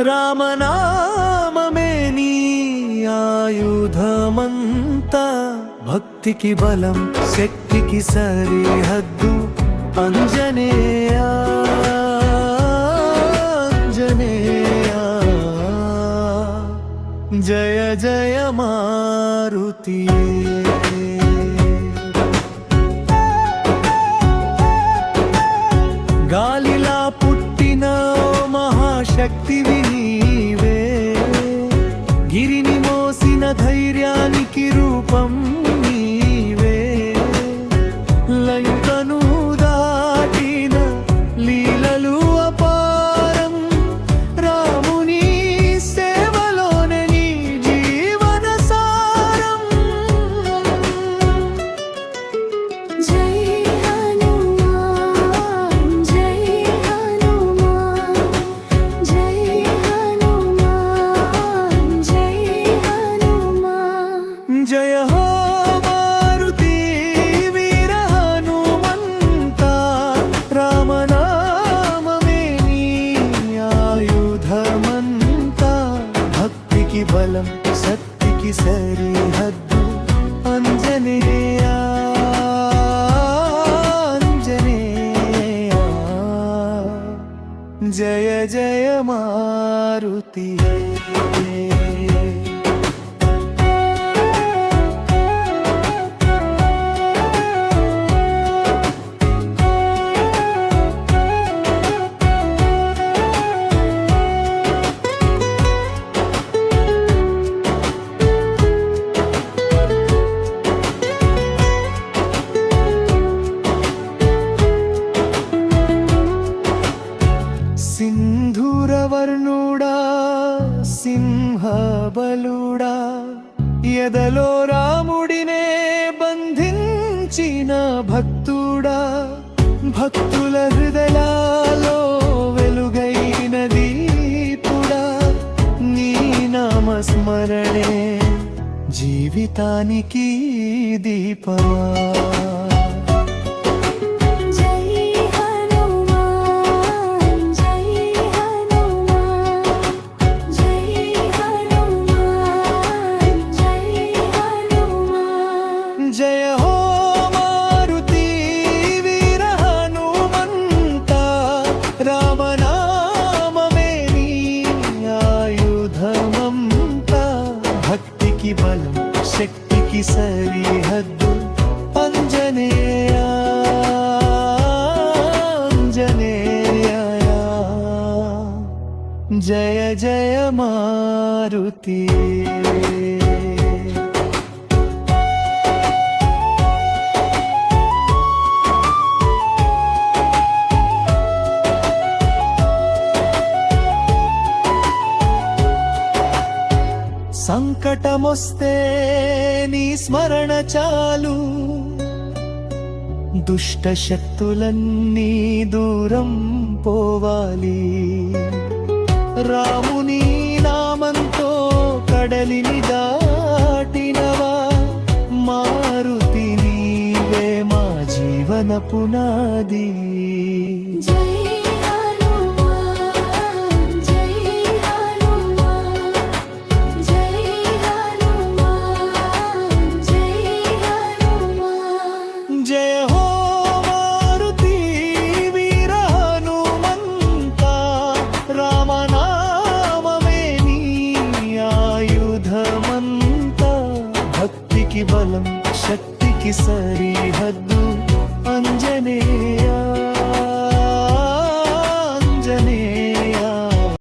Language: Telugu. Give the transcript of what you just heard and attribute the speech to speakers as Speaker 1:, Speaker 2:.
Speaker 1: రామనామమే నీ ఆయుధమంతా. భక్తికి బలం శక్తికి సరిహద్దు అంజనేయా అంజనేయా. జయ జయ మారుతి. గాలిలా పుట్టిన మహాశక్తివి ధైర్యానికి రూపం. భక్తికి బలం శక్తికి సరిహద్దు అంజనేయ అంజనేయ జయ జయ మారుతి సింధూరవర్ణుడా సింహబలుడా ఎదలో రాముడినే బంధించిన భక్తుడా భక్తుల హృదయాలో వెలుగైన దీపుడా నీ నామస్మరణే జీవితానికి దీపమా. రామనామమే నీ ఆయుధమంత. భక్తికి బలం శక్తికి సరిహద్దు అంజనేయ అంజనేయ. జయ జయ మారుతి. సంకటమొస్తే నీ స్మరణ చాలు. దుష్ట శక్తులన్నీ దూరం పోవాలి. రాముని నామంతో కడలిని దాటినవా? మారుతి నీవే మా జీవన పునాది. జయ భక్తికి బలం శక్తికి సరిహద్దు అంజనేయ